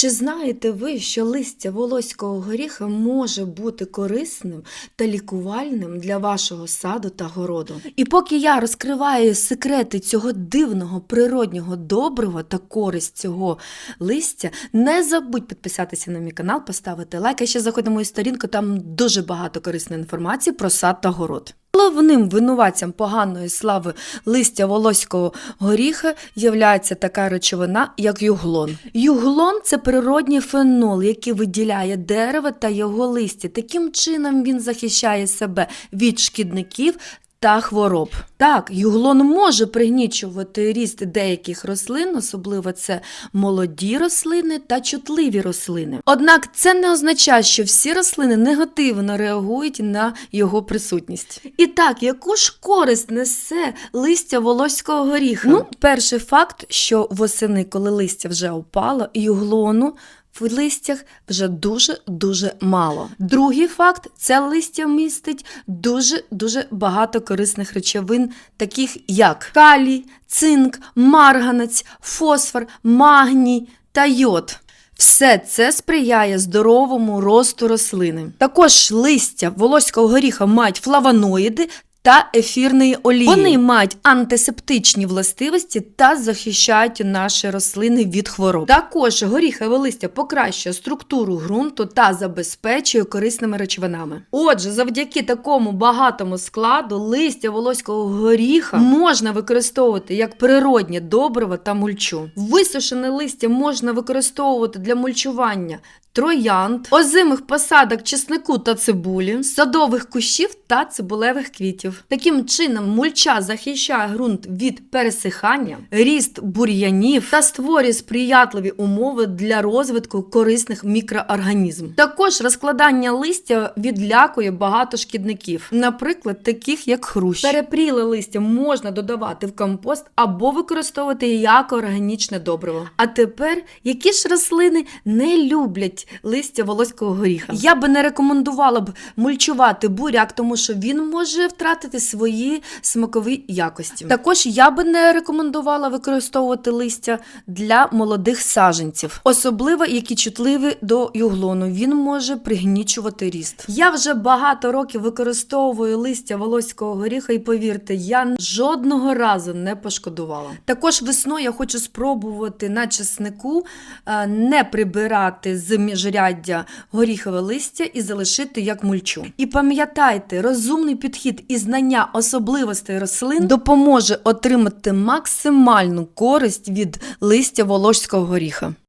Чи знаєте ви, що листя волоського горіха може бути корисним та лікувальним для вашого саду та городу? І поки я розкриваю секрети цього дивного природнього добрива та користь цього листя, не забудь підписатися на мій канал, поставити лайк. А ще заходь на мою сторінку, там дуже багато корисної інформації про сад та город. Головним винуватцям поганої слави листя волоського горіха являється така речовина, як юглон. Юглон це природній фенол, який виділяє дерево та його листя. Таким чином він захищає себе від шкідників. Та хвороб. Так, юглон може пригнічувати ріст деяких рослин, особливо це молоді рослини та чутливі рослини. Однак це не означає, що всі рослини негативно реагують на його присутність. І так, яку ж користь несе листя волоського горіха? Ну, перший факт, що восени, коли листя вже опало, юглону в листях вже дуже-дуже мало. Другий факт це листя містить дуже-дуже багато корисних речовин, таких як калій, цинк, марганець, фосфор, магній та йод. Все це сприяє здоровому росту рослини. Також листя волоського горіха мають флавоноїди та ефірної олії. Вони мають антисептичні властивості та захищають наші рослини від хвороб. Також горіхове листя покращує структуру ґрунту та забезпечує корисними речовинами. Отже, завдяки такому багатому складу листя волоського горіха можна використовувати як природнє добриво та мульчу. Висушене листя можна використовувати для мульчування троянд, озимих посадок чеснику та цибулі, садових кущів та цибулевих квітів. Таким чином, мульча захищає ґрунт від пересихання, ріст бур'янів та створює сприятливі умови для розвитку корисних мікроорганізмів. Також розкладання листя відлякує багато шкідників, наприклад, таких як хрущ. Перепріле листя можна додавати в компост або використовувати як органічне добриво. А тепер, які ж рослини не люблять листя волоського горіха? Я би не рекомендувала б мульчувати буряк, тому що він може втратити свої смакові якості. Також я би не рекомендувала використовувати листя для молодих саджанців, особливо які чутливі до юглону. Він може пригнічувати ріст. Я вже багато років використовую листя волоського горіха, і повірте, я жодного разу не пошкодувала. Також весною я хочу спробувати на чеснику е, не прибирати з міжряддя горіхове листя і залишити як мульчу. І пам'ятайте, розумний підхід і знання особливостей рослин допоможе отримати максимальну користь від листя волошського горіха.